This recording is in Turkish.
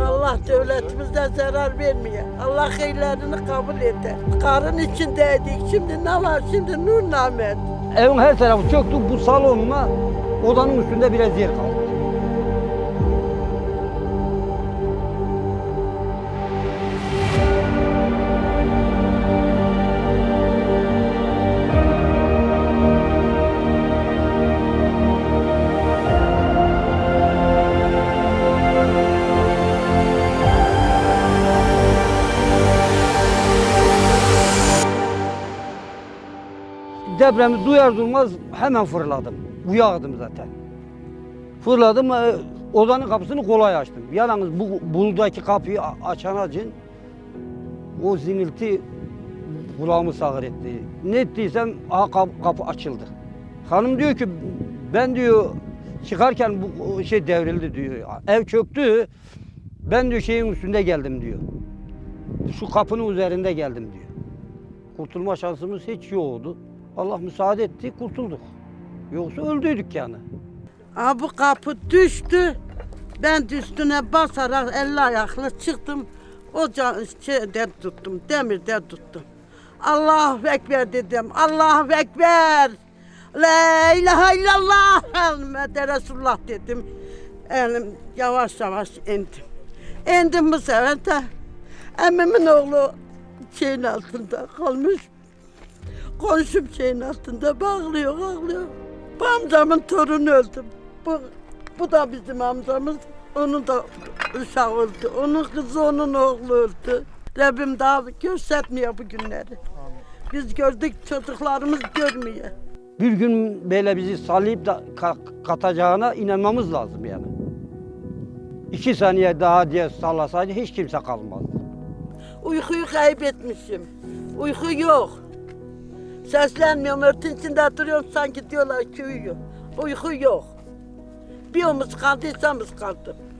Allah devletimizden zarar vermiyor. Allah hayırlarını kabul eder. Karın içindeydik. Şimdi ne var? Şimdi nur namet. Evin her tarafı çöktü. Bu salonla odanın üstünde biraz yer kaldı. Depremi duyar duymaz hemen fırladım. Uyağdım zaten. Fırladım, e, odanın kapısını kolay açtım. Yalnız bu buradaki kapıyı açan acın o zinilti kulağımı sağır etti. Ne ettiysem aha kap- kapı açıldı. Hanım diyor ki ben diyor çıkarken bu şey devrildi diyor. Ev çöktü. Ben diyor şeyin üstünde geldim diyor. Şu kapının üzerinde geldim diyor. Kurtulma şansımız hiç yoktu. Allah müsaade etti, kurtulduk. Yoksa öldüydük yani. Aa, bu kapı düştü. Ben de üstüne basarak elli ayaklı çıktım. O şeyden tuttum, demirden tuttum. Allahu Ekber dedim. Allahu Ekber. La ilahe illallah. Muhammed Resulullah dedim. Elim yavaş yavaş indim. İndim bu sefer de emmimin oğlu şeyin altında kalmış. Komşum şeyin altında bağlıyor, ağlıyor. Bu amcamın torunu öldü. Bu, bu da bizim amcamız. Onun da uşağı öldü. Onun kızı, onun oğlu öldü. Rabbim daha göstermiyor bu günleri. Biz gördük, çocuklarımız görmüyor. Bir gün böyle bizi sallayıp da ka- katacağına inanmamız lazım yani. İki saniye daha diye sallasaydı hiç kimse kalmazdı. Uykuyu kaybetmişim. Uyku yok. Seslenmiyorum, örtün içinde duruyorum sanki diyorlar ki uyuyor. Uyku yok. Bir omuz. Büyük bir